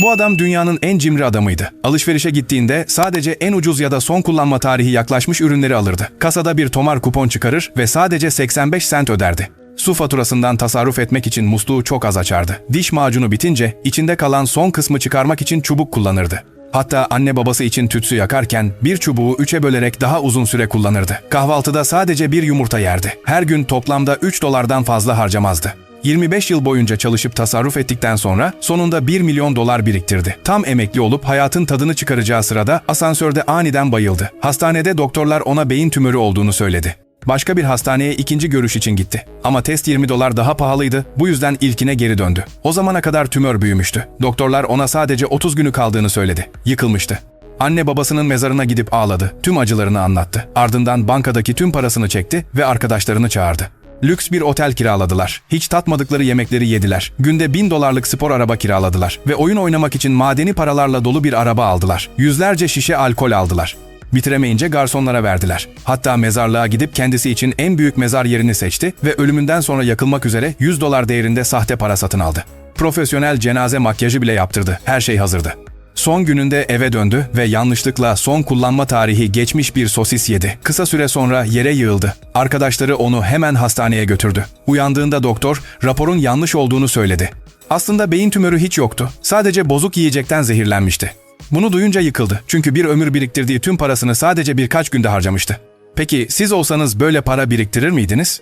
Bu adam dünyanın en cimri adamıydı. Alışverişe gittiğinde sadece en ucuz ya da son kullanma tarihi yaklaşmış ürünleri alırdı. Kasada bir tomar kupon çıkarır ve sadece 85 sent öderdi. Su faturasından tasarruf etmek için musluğu çok az açardı. Diş macunu bitince içinde kalan son kısmı çıkarmak için çubuk kullanırdı. Hatta anne babası için tütsü yakarken bir çubuğu üçe bölerek daha uzun süre kullanırdı. Kahvaltıda sadece bir yumurta yerdi. Her gün toplamda 3 dolardan fazla harcamazdı. 25 yıl boyunca çalışıp tasarruf ettikten sonra sonunda 1 milyon dolar biriktirdi. Tam emekli olup hayatın tadını çıkaracağı sırada asansörde aniden bayıldı. Hastanede doktorlar ona beyin tümörü olduğunu söyledi. Başka bir hastaneye ikinci görüş için gitti. Ama test 20 dolar daha pahalıydı, bu yüzden ilkine geri döndü. O zamana kadar tümör büyümüştü. Doktorlar ona sadece 30 günü kaldığını söyledi. Yıkılmıştı. Anne babasının mezarına gidip ağladı. Tüm acılarını anlattı. Ardından bankadaki tüm parasını çekti ve arkadaşlarını çağırdı. Lüks bir otel kiraladılar. Hiç tatmadıkları yemekleri yediler. Günde bin dolarlık spor araba kiraladılar. Ve oyun oynamak için madeni paralarla dolu bir araba aldılar. Yüzlerce şişe alkol aldılar. Bitiremeyince garsonlara verdiler. Hatta mezarlığa gidip kendisi için en büyük mezar yerini seçti ve ölümünden sonra yakılmak üzere 100 dolar değerinde sahte para satın aldı. Profesyonel cenaze makyajı bile yaptırdı. Her şey hazırdı. Son gününde eve döndü ve yanlışlıkla son kullanma tarihi geçmiş bir sosis yedi. Kısa süre sonra yere yığıldı. Arkadaşları onu hemen hastaneye götürdü. Uyandığında doktor raporun yanlış olduğunu söyledi. Aslında beyin tümörü hiç yoktu. Sadece bozuk yiyecekten zehirlenmişti. Bunu duyunca yıkıldı. Çünkü bir ömür biriktirdiği tüm parasını sadece birkaç günde harcamıştı. Peki siz olsanız böyle para biriktirir miydiniz?